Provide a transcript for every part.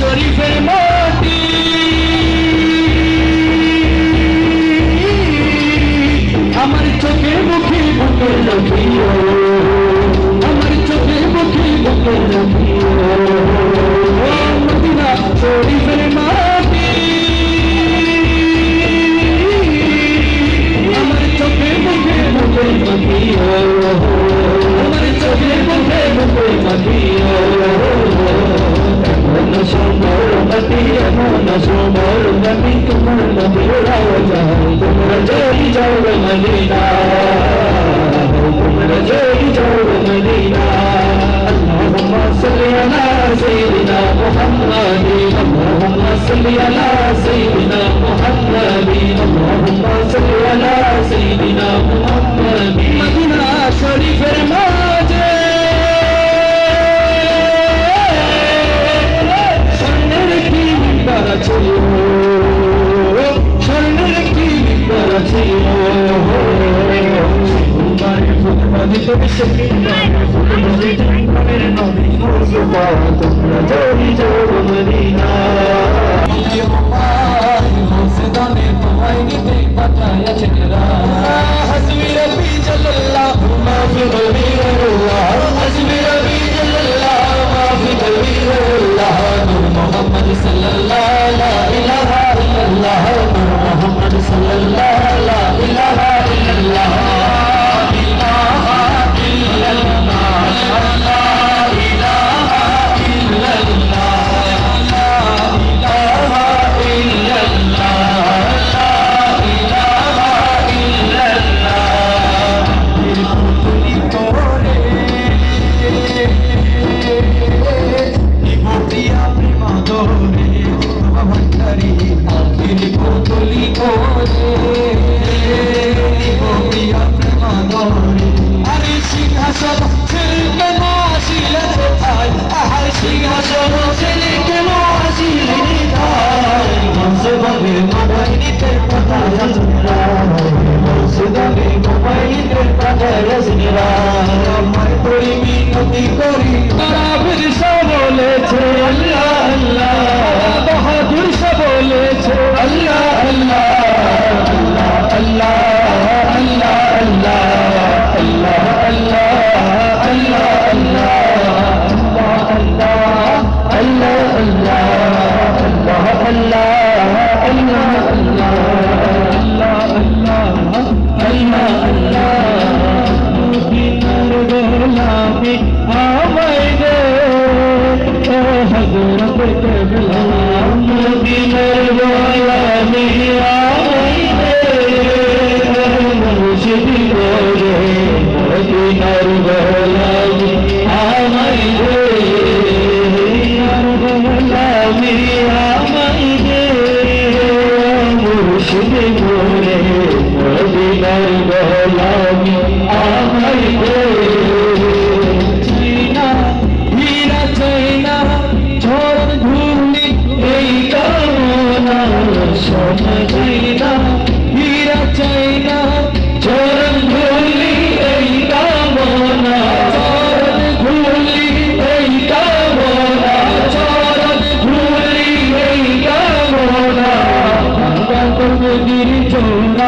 What Sorry you much. তোমরা জড়ি জড় Medina তোমায় নিতে পাঠায় ছেলেরা হাসবি রবি জল্লাহ মাফি বলবি محمد صلى الله لا إله إلا الله محمد 前面一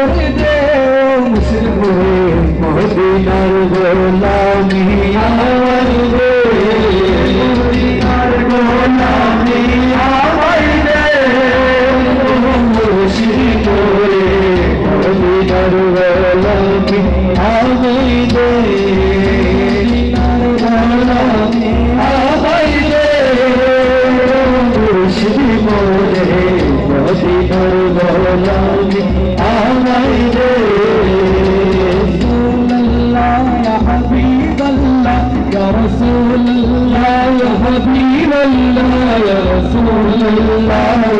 করে দে মুসলিম মদিনার গোলামি, আমার রে মদিনার গোলামি, আমার রে মুসলিম করে মদিনার গোলামি আমার রে Allah.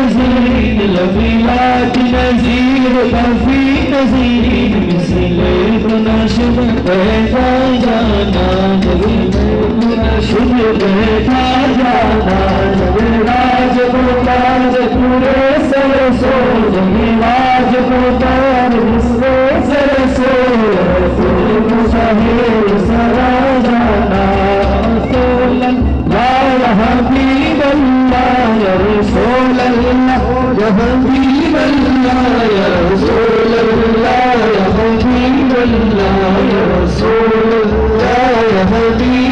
نزير لفي لا نزير لفي نزير مثل ابن شب بيتا جانا شب بيتا جانا راج کو تاج پورے سر سو جمی راج کو تاج سے سر سو رسول کو صحیح سرا جانا رسول لا حبیب اللہ رسول حبيبا لا يا رسول الله يا حبيبا لا يا رسول الله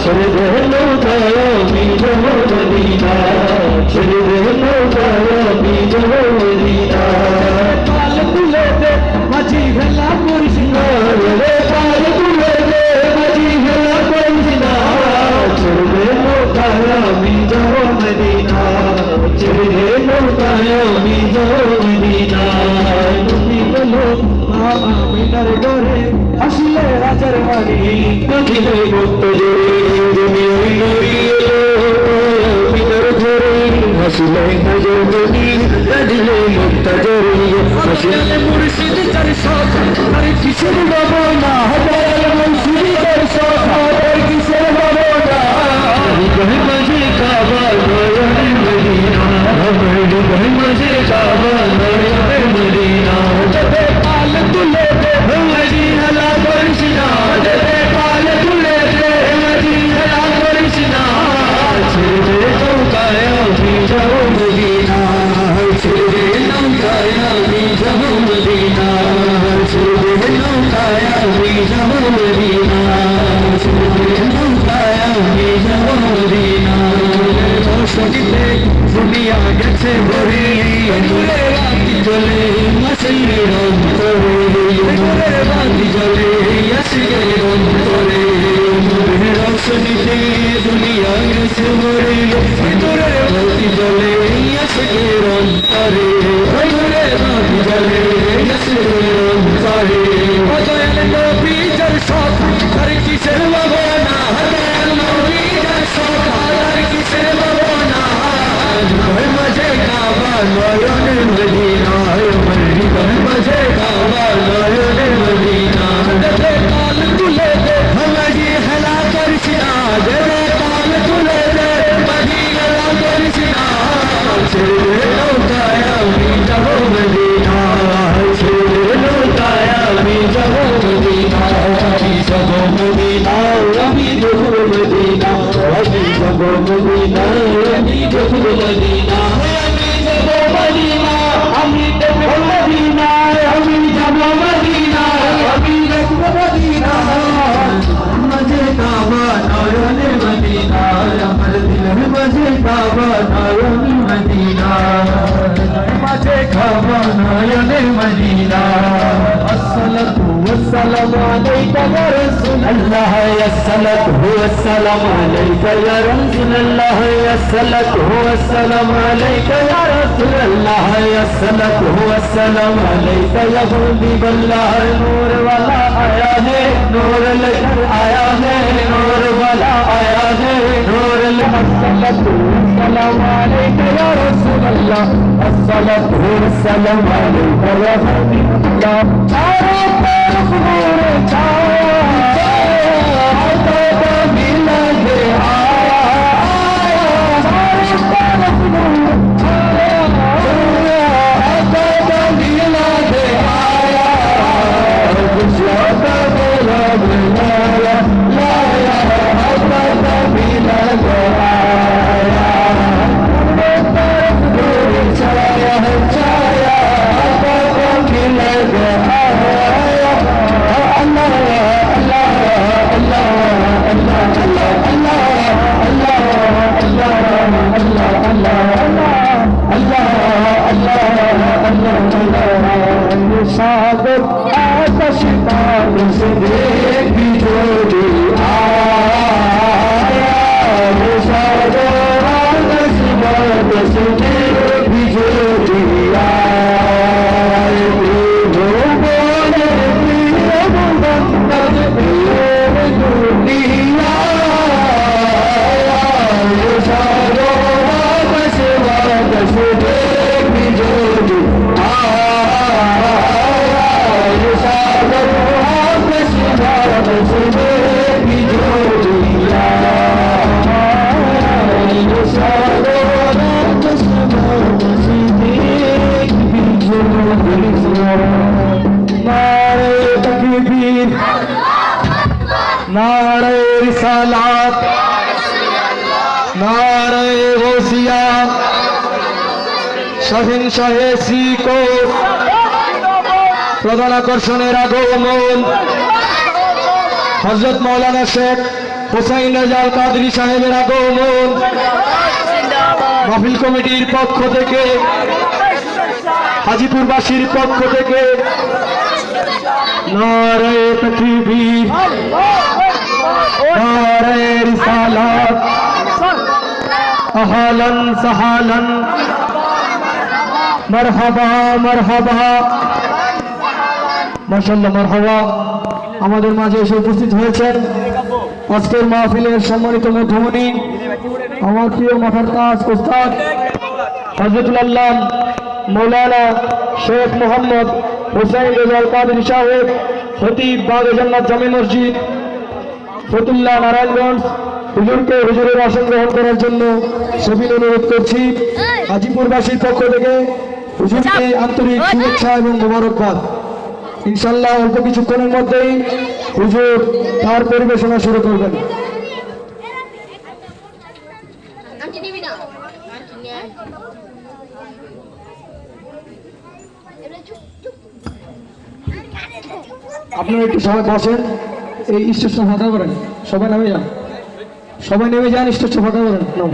ছেড়ে দেহ নৌকায় বিজ মদিনা ছেড়ে দেহ নৌকায় বিজ মদিনা পাল তুলে দে মাঝি ভেলা করিস না রে পাল তুলে দে মাঝি ভেলা করিস না ছেড়ে দেহ নৌকায় বিজ মদিনা ছেড়ে দেহ নৌকায় বিজ মদিনা তুমি বলো আসলে রাজার বাড়ি। নদী জোরে हसले मुजोगी रजले मुक्तजरी हसले मुर्शिद कर शौक हर किसी बाबा ना हमारे मुर्शिद कर शौक हर किसी बाबा ना हम मज़े का बाबा मदीना हम मज़े السلام هو السلام عليك يا رسول الله يا السلام هو السلام عليك يا رسول الله يا السلام هو السلام عليك يا حبيب الله نور والا آیا ہے نور لے آیا ہے نور والا آیا ہے نور لے السلام عليك يا رسول الله السلام هو السلام عليك يا حبيب الله تعرف نور تعرف সাগর আকাশ পাল নারে রিসালাত নারে ওসিয়া শাহিন শাহে সিকো প্রধান আকর্ষণের আগমন হজরত মৌলানা শেখ হোসাইন রাজাল কাদরি সাহেবের আগমন। মাহফিল কমিটির পক্ষ থেকে, হাজিপুরবাসীর পক্ষ থেকে, নারায় তকবীর নারায় রিসালাত, আহালান সাহালান, মারহাবা মারহাবা। আমাদের মাঝে এসে উপস্থিত হয়েছেন আজকের মাহফিলের সম্মানিত মধ্যমণি আমার প্রিয় মাথার কাজ ওস্তাদ হজরতুল আল্লাহ মৌলানা শেখ মোহাম্মদ হোসেন রেজাল কাদের সাহেব খতিব বাগ জান্নাত জামে মসজিদ ফতুল্লাহ নারায়ণগঞ্জ। হুজুরকে হুজুরের আসন গ্রহণ করার জন্য সবিন অনুরোধ করছি। হাজিপুরবাসীর পক্ষ থেকে হুজুরকে আন্তরিক শুভেচ্ছা এবং মোবারকবাদ। ইনশাল্লাহ অল্প কিছুক্ষণের মধ্যেই হুজুর তার পরিবেশনা শুরু করবেন। আপনারা একটু সবাই বসেন। এই স্টেশন ফাঁকা করেন। সবাই নেমে যান। সবাই নেমে যান স্টেশন ফাঁকা করেন। নাও।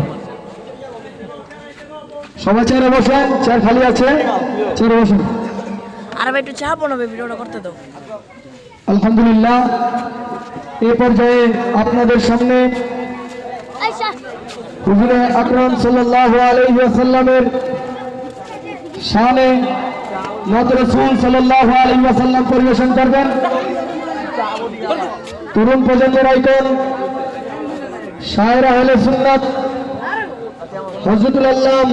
সবাই চেয়ারে বসেন। চেয়ার খালি আছে। চেয়ারে বসেন। আর ভাই একটু চা বানাবে ভিডিওটা করতে দাও। আলহামদুলিল্লাহ এ পর্যায়ে আপনাদের সামনে আয়শা হুজুরে আকরাম সাল্লাল্লাহু আলাইহি ওয়াসাল্লামের শানে মত রাসূল সাল্লাল্লাহু আলাইহি ওয়াসাল্লাম পরিবেশন করবেন। তরুণ প্রজন্মের আইকন শায়রা আহলে সুন্নাত হযরতুল আল্লাম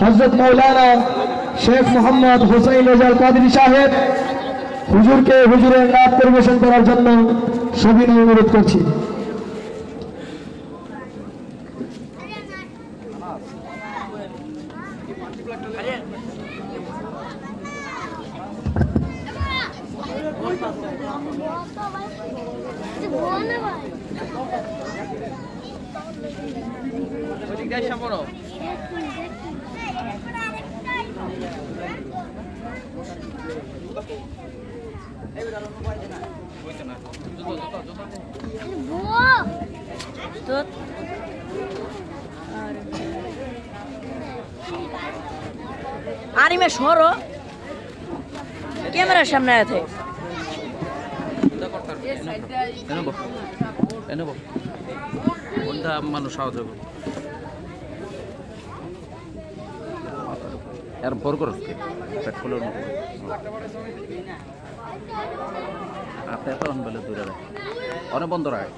হযরত মাওলানা শেখ মোহাম্মদ হুসাইন রেজাল কাদরি সাহেব, হুজুরকে হুজুরের নাচ পরিবেশন করার জন্য সবিনয় অনুরোধ করছি বল না ভাই বল তো আরিমে সরো ক্যামেরার সামনে আছে মানুষ সহজ হবে আর বর করস কে পেট আপনি এত অনেক বন্ধ রাখ